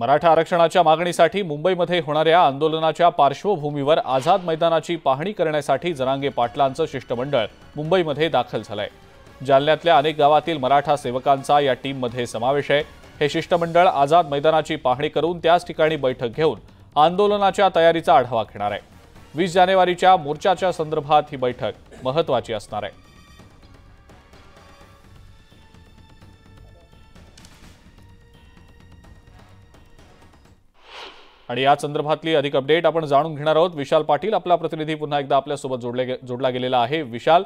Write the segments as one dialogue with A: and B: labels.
A: मराठा आरक्षणाच्या मागणीसाठी मुंबईमध्ये होणाऱ्या आंदोलनाच्या पार्श्वभूमीवर आझाद मैदानाची पाहणी करण्यासाठी जरांगे पाटलांचं शिष्टमंडळ मुंबईमध्ये दाखल झालंय. जालन्यातल्या अनेक गावातील मराठा सेवकांचा या टीममध्ये समावेश आहे. हे शिष्टमंडळ आझाद मैदानाची पाहणी करून त्याच ठिकाणी बैठक घेऊन आंदोलनाच्या तयारीचा आढावा घेणार आहे. वीस जानेवारीच्या मोर्चाच्या संदर्भात ही बैठक महत्वाची असणार आहे. आणि या संदर्भातली अधिक अपडेट आपण जाणून घेणार आहोत. विशाल पाटील आपला प्रतिनिधी पुन्हा एकदा आपल्यासोबत जोडले गे- जोडला गेलेला आहे. विशाल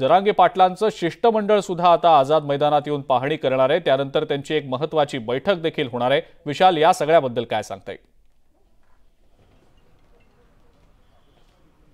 A: जरांगे पाटलांचं शिष्टमंडळ सुद्धा आता आझाद मैदानात येऊन पाहणी करणार आहे. त्यानंतर त्यांची एक महत्वाची बैठक देखील होणार आहे. विशाल या सगळ्याबद्दल काय सांगता येईल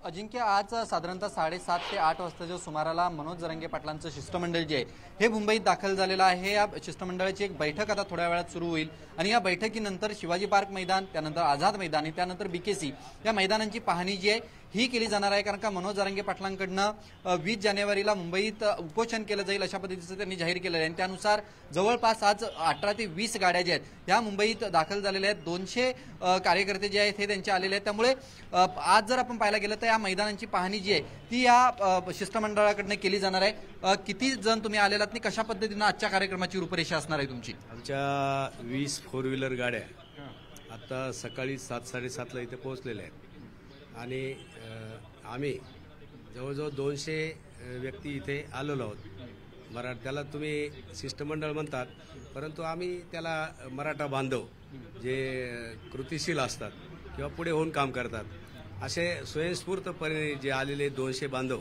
B: अजिंक्य आज साधारणतः साडेसात ते आठ वाजताच्या सुमाराला मनोज जरंगे पाटलांचं शिष्टमंडळ जे आहे हे मुंबईत दाखल झालेलं आहे. या शिष्टमंडळाची एक बैठक आता थोड्या वेळात सुरू होईल. आणि या बैठकीनंतर शिवाजी पार्क मैदान त्यानंतर आझाद मैदान आणि त्यानंतर बीकेसी या मैदानांची पाहणी जी आहे ही केली जाणार आहे. कारण का मनोज जरांगे पाटलांकडनं वीस जानेवारीला मुंबईत उपोषण केलं जाईल अशा पद्धतीचं त्यांनी जाहीर केलेलं आहे. आणि त्यानुसार जवळपास आज अठरा ते वीस गाड्या ज्या आहेत ह्या मुंबईत दाखल झालेल्या आहेत. दोनशे कार्यकर्ते जे आहेत हे त्यांचे आलेले आहेत. त्यामुळे आज जर आपण पाहायला गेलं तर या मैदानांची पाहणी जी आहे ती या शिष्टमंडळाकडनं केली जाणार आहे. किती जण तुम्ही आलेलात आणि कशा पद्धतीनं आजच्या कार्यक्रमाची रूपरेषा असणार आहे तुमची?
C: आमच्या वीस फोर व्हीलर गाड्या आता सकाळी सात साडेसातला इथे पोहोचलेल्या आहेत. आणि आम्ही जवळजवळ दोनशे व्यक्ती इथे आलेलो आहोत. मरा त्याला तुम्ही शिष्टमंडळ म्हणतात परंतु आम्ही त्याला मराठा बांधव जे कृतिशील असतात किंवा पुढे होऊन काम करतात. असे स्वयंस्फूर्तपणे जे आलेले दोनशे बांधव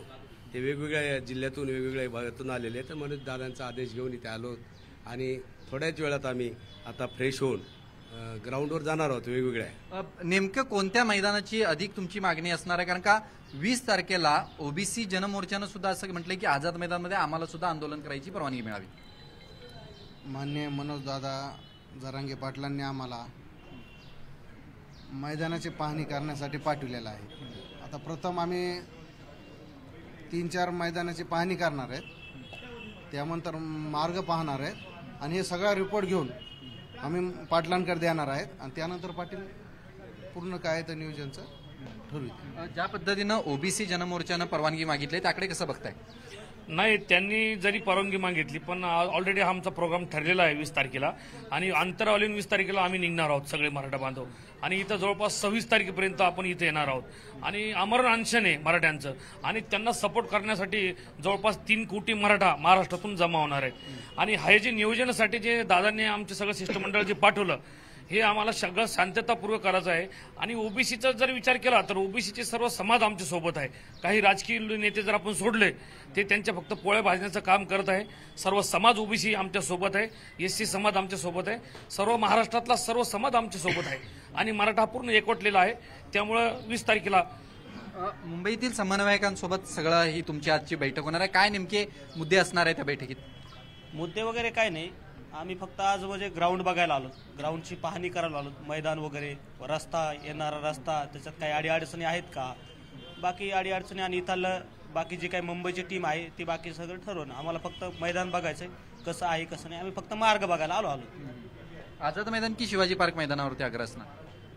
C: ते वेगवेगळ्या जिल्ह्यातून वेगवेगळ्या भागातून आलेले आहेत. तर म्हणून दादांचा आदेश घेऊन इथे आलो आणि थोड्याच वेळात आम्ही आता फ्रेश होऊन ग्राउंडवर जाणार आहोत वेगवेगळ्या.
B: अ, नेमकं कोणत्या मैदानाची अधिक तुमची मागणी असणार आहे? कारण का वीस तारखेला ओबीसी जनमोर्चानं सुद्धा असं म्हटलंय की आझाद मैदानमध्ये आम्हाला सुद्धा आंदोलन करायची परवानगी मिळावी.
D: मान्य मनोजदादा जरांगे पाटलांनी आम्हाला मैदानाची पाहणी करण्यासाठी पाठवलेलं आहे. आता प्रथम आम्ही तीन चार मैदानाची पाहणी करणार आहेत. त्यानंतर मार्ग पाहणार आहेत. आणि हे सगळा रिपोर्ट घेऊन आम्ही पाटलांकडे देणार आहेत. आणि त्यानंतर पाटील पूर्ण काय तर नियोजनचं
B: ठरवू ज्या पद्धतीनं ओबीसी जनमोर्चानं परवानगी मागितली त्याकडे कसं बघताय?
E: नाही त्यांनी जरी परवानगी मागितली पण ऑलरेडी आमचा प्रोग्राम ठरलेला आहे वीस तारखेला. आणि अंतरावलीन वीस तारखेला आम्ही निघणार आहोत सगळे मराठा बांधव. आणि इथं जवळपास सव्वीस तारखेपर्यंत आपण इथे येणार आहोत. आणि अमरण अनशन आहे मराठ्यांचं. आणि त्यांना सपोर्ट करण्यासाठी जवळपास तीन कोटी मराठा महाराष्ट्रातून जमा होणार आहे आणि हे जे नियोजनासाठी जे दादांनी आमचे सगळं शिष्टमंडळ जे पाठवलं हे आम्हाला सगळं शांततापूर्वक करायचं आहे. आणि ओबीसीचा जर विचार केला तर ओबीसीचे सर्व समाज आमच्यासोबत आहे. काही राजकीय नेते जर आपण सोडले ते त्यांच्या फक्त पोळ्या भाजण्याचं काम करत आहे. सर्व समाज ओबीसी आमच्यासोबत आहे. एस सी समाज आमच्यासोबत आहे. सर्व महाराष्ट्रातला सर्व समाज आमच्यासोबत आहे. आणि मराठा पूर्ण एकवटलेला आहे. त्यामुळं वीस तारखेला
B: मुंबईतील समन्वयकांसोबत सगळं ही तुमची आजची बैठक होणार आहे. काय नेमके मुद्दे असणार आहे त्या बैठकीत?
F: मुद्दे वगैरे काय नाही. आम्ही फक्त आज म्हणजे ग्राउंड बघायला आलो. ग्राउंडची पाहणी करायला आलो. मैदान वगैरे रस्ता येणारा रस्ता त्याच्यात काही अडीअडचणी आहेत का? बाकी अडीअडचणी आणि इथलं बाकी जी काही मुंबईची टीम आहे ती बाकी सगळं ठरवून आम्हाला फक्त मैदान बघायचं कसं आहे कसं नाही आम्ही फक्त मार्ग बघायला आलो आलो.
B: आझाद मैदान की शिवाजी पार्क मैदानावरती अग्र असणार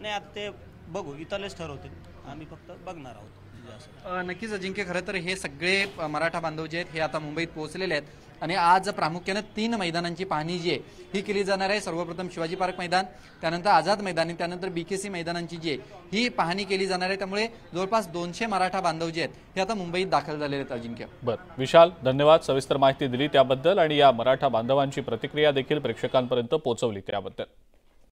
F: नाही आता ते बघू. इथलेच ठरवते आम्ही फक्त बघणार आहोत.
B: नक्कीच अजिंक्य खरं तर हे सगळे मराठा बांधव जे आहेत हे आता मुंबईत पोहोचलेले आहेत. आणि आज प्रामुख्यानं तीन मैदानांची पाहणी जी आहे ही केली जाणार आहे. सर्वप्रथम शिवाजी पार्क मैदान त्यानंतर आझाद मैदान आणि त्यानंतर बीकेसी मैदानांची जी आहे ही पाहणी केली जाणार आहे. त्यामुळे जवळपास दोनशे मराठा बांधव जे आहेत हे आता मुंबईत दाखल झालेले आहेत अजिंक्य.
A: बरं. विशाल धन्यवाद. सविस्तर माहिती दिली त्याबद्दल आणि या मराठा बांधवांची प्रतिक्रिया देखील प्रेक्षकांपर्यंत पोहोचवली त्याबद्दल.